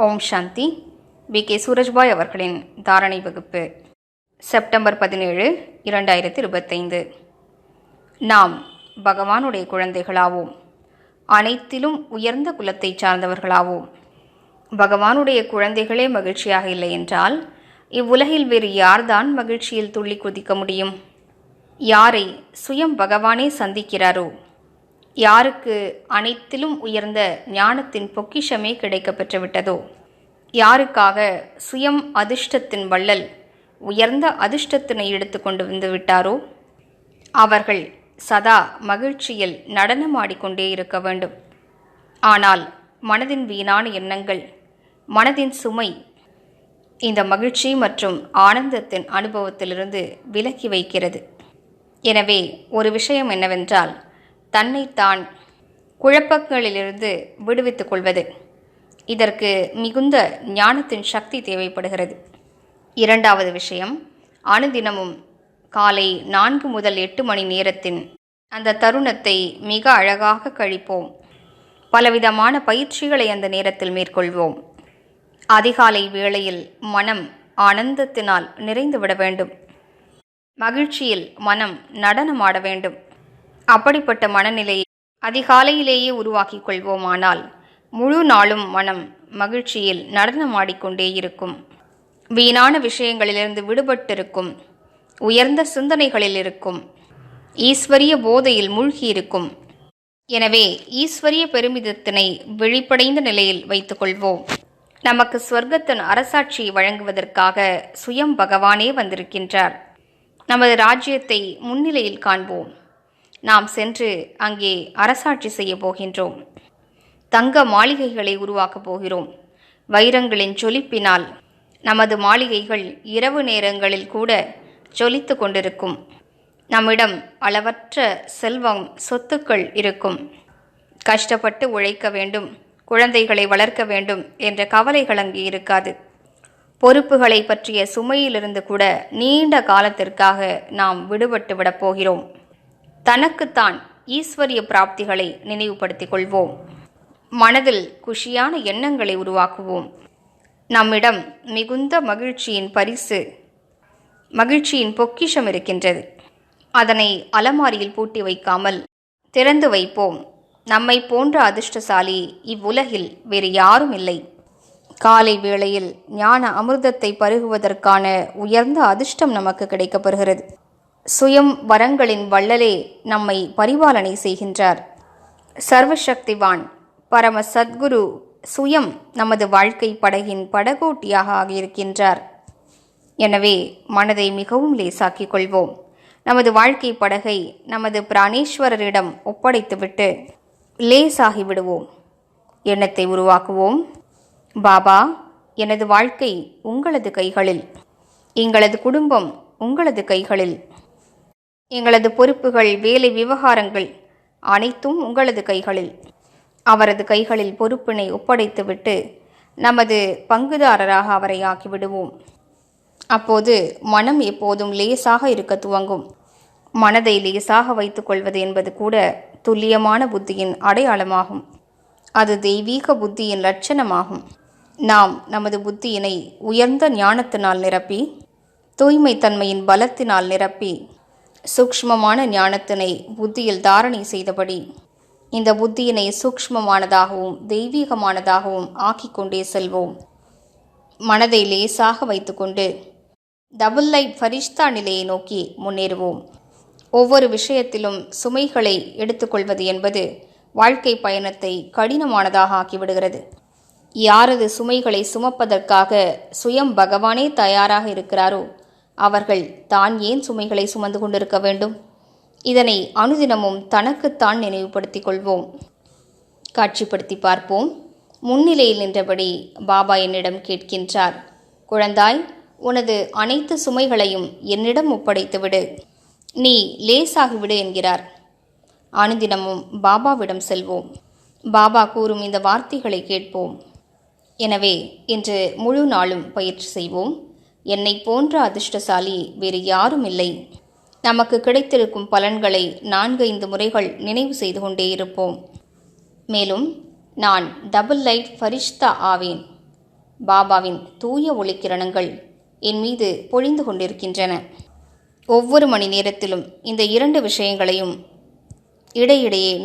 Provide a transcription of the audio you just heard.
Om Shanti. We. K. Surajbhai அவர்களின் தாரணை வகுப்பு செப்டம்பர் பதினேழு இரண்டாயிரத்தி இருபத்தைந்து நாம் பகவானுடைய குழந்தைகளாவோம். அனைத்திலும் உயர்ந்த குலத்தைச் சார்ந்தவர்களாவோம். பகவானுடைய குழந்தைகளே மகிழ்ச்சியாக இல்லை என்றால் இவ்வுலகில் வேறு யார்தான் மகிழ்ச்சியில் துள்ளி குதிக்க முடியும்? யாரை சுயம் பகவானே சந்திக்கிறாரோ? யாருக்கு அனைத்திலும் உயர்ந்த ஞானத்தின் பொக்கிஷமே கிடைக்க பெற்றுவிட்டதோ யாருக்காக சுயம் அதிர்ஷ்டத்தின் வள்ளல் உயர்ந்த அதிர்ஷ்டத்தினை எடுத்து கொண்டு வந்து விட்டாரோ? அவர்கள் சதா மகிழ்ச்சியில் நடனமாடிக்கொண்டே இருக்க வேண்டும். ஆனால் மனதின் வீணான எண்ணங்கள் மனதின் சுமை இந்த மகிழ்ச்சி மற்றும் ஆனந்தத்தின் அனுபவத்திலிருந்து விலக்கி வைக்கிறது. எனவே ஒரு விஷயம் என்னவென்றால் தன்னைத்தான் குழப்பங்களிலிருந்து விடுவித்துக் கொள்வது. இதற்கு மிகுந்த ஞானத்தின் சக்தி தேவைப்படுகிறது. இரண்டாவது விஷயம் அனுதினமும் காலை நான்கு முதல் எட்டு மணி நேரத்தின் அந்த தருணத்தை மிக அழகாக கழிப்போம். பலவிதமான பயிற்சிகளை அந்த நேரத்தில் மேற்கொள்வோம். அதிகாலை வேளையில் மனம் ஆனந்தத்தினால் நிறைந்துவிட வேண்டும். மகிழ்ச்சியில் மனம் நடனமாட வேண்டும். அப்படிப்பட்ட மனநிலையை அதிகாலையிலேயே உருவாக்கிக் கொள்வோமானால் முழு நாளும் மனம் மகிழ்ச்சியில் நடனமாடிக்கொண்டே இருக்கும். வீணான விஷயங்களிலிருந்து விடுபட்டிருக்கும். உயர்ந்த சிந்தனைகளில் இருக்கும். ஈஸ்வரிய போதையில் மூழ்கி இருக்கும். எனவே ஈஸ்வரிய பெருமிதத்தினை விழிப்படைந்த நிலையில் வைத்துக்கொள்வோம் நமக்கு ஸ்வர்க்கத்தின் அரசாட்சி வழங்குவதற்காக சுயம் பகவானே வந்திருக்கின்றார். நமது ராஜ்யத்தை முன்னிலையில் காண்போம். நாம் சென்று அங்கே அரசாட்சி செய்ய போகின்றோம். தங்க மாளிகைகளை உருவாக்கப் போகிறோம். வைரங்களின் ஜொலிப்பினால் நமது மாளிகைகள் இரவு நேரங்களில் கூட ஜொலித்து கொண்டிருக்கும். நம்மிடம் அளவற்ற செல்வம் சொத்துக்கள் இருக்கும். கஷ்டப்பட்டு உழைக்க வேண்டும் குழந்தைகளை வளர்க்க வேண்டும் என்ற கவலைகள் அங்கே இருக்காது. பொறுப்புகளை பற்றிய சுமையிலிருந்து கூட நீண்ட காலத்திற்காக நாம் விடுபட்டு விடப் போகிறோம். தனக்குத்தான் ஈஸ்வரிய பிராப்திகளை நினைவுபடுத்திக் கொள்வோம். மனதில் குஷியான எண்ணங்களை உருவாக்குவோம். நம்மிடம் மிகுந்த மகிழ்ச்சியின் பரிசு மகிழ்ச்சியின் பொக்கிஷம் இருக்கின்றது. அதனை அலமாரியில் பூட்டி வைக்காமல் திறந்து வைப்போம். நம்மை போன்ற அதிர்ஷ்டசாலி இவ்வுலகில் வேறு யாரும் இல்லை. காலை வேளையில் ஞான அமிர்தத்தை பருகுவதற்கான உயர்ந்த அதிர்ஷ்டம் நமக்கு கிடைக்கப்பெறுகிறது சுயம் வரங்களின் வள்ளலே நம்மை பரிபாலனை செய்கின்றார். சர்வசக்திவான் பரம சத்குரு சுயம் நமது வாழ்க்கை படகின் படகோட்டியாக ஆகியிருக்கின்றார். எனவே மனதை மிகவும் லேசாக்கிக் கொள்வோம். நமது வாழ்க்கை படகை நமது பிராணேஸ்வரரிடம் ஒப்படைத்துவிட்டு லேசாகி விடுவோம். எண்ணத்தை உருவாக்குவோம். பாபா எனது வாழ்க்கை உங்களது கைகளில். எங்களது குடும்பம் உங்களது கைகளில். எங்களது பொறுப்புகள் வேலை விவகாரங்கள் அனைத்தும் உங்களது கைகளில். அவரது கைகளில் பொறுப்பினை ஒப்படைத்துவிட்டு நமது பங்குதாரராக அவரை ஆக்கிவிடுவோம். அப்போது மனம் எப்போதும் லேசாக இருக்க துவங்கும். மனதை லேசாக வைத்துக் கொள்வது என்பது கூட துல்லியமான புத்தியின் அடையாளமாகும். அது தெய்வீக புத்தியின் லட்சணமாகும். நாம் நமது புத்தியினை உயர்ந்த ஞானத்தினால் நிரப்பி தூய்மை தன்மையின் பலத்தினால் நிரப்பி சூக்ஷ்மமான ஞானத்தினை புத்தியில் தாரணை செய்தபடி இந்த புத்தியினை சூக்ஷ்மமானதாகவும் தெய்வீகமானதாகவும் ஆக்கிக் கொண்டே செல்வோம். மனதை லேசாக வைத்துக்கொண்டு டபுள் லைட் ஃபரிஷ்தா நிலையை நோக்கி முன்னேறுவோம். ஒவ்வொரு விஷயத்திலும் சுமைகளை எடுத்துக்கொள்வது என்பது வாழ்க்கை பயணத்தை கடினமானதாக ஆக்கிவிடுகிறது. யாரது சுமைகளை சுமப்பதற்காக சுயம் பகவானே தயாராக இருக்கிறாரோ அவர்கள் தான் ஏன் சுமைகளை சுமந்து கொண்டிருக்க வேண்டும்? இதனை அனுதினமும் தனக்குத்தான் நினைவுபடுத்திக் கொள்வோம். காட்சிப்படுத்தி பார்ப்போம். முன்னிலையில் நின்றபடி பாபா என்னிடம் கேட்கின்றார் குழந்தாய் உனது அனைத்து சுமைகளையும் என்னிடம் ஒப்படைத்துவிடு. நீ லேசாகிவிடு என்கிறார். அனுதினமும் பாபாவிடம் செல்வோம். பாபா கூறும் இந்த வார்த்தைகளை கேட்போம். எனவே இன்று முழு நாளும் பயிற்சி செய்வோம். என்னை போன்ற அதிர்ஷ்டசாலி வேறு யாரும் இல்லை. நமக்கு கிடைத்திருக்கும் பலன்களை நான்கு ஐந்து முறைகள் நினைவு செய்து கொண்டே இருப்போம். மேலும் நான் டபுள் லைட் ஃபரிஷ்தா ஆவேன். பாபாவின் தூய ஒளிக்கிரணங்கள் என் மீது பொழிந்து கொண்டிருக்கின்றன. ஒவ்வொரு மணி நேரத்திலும் இந்த இரண்டு விஷயங்களையும் இடையிடையே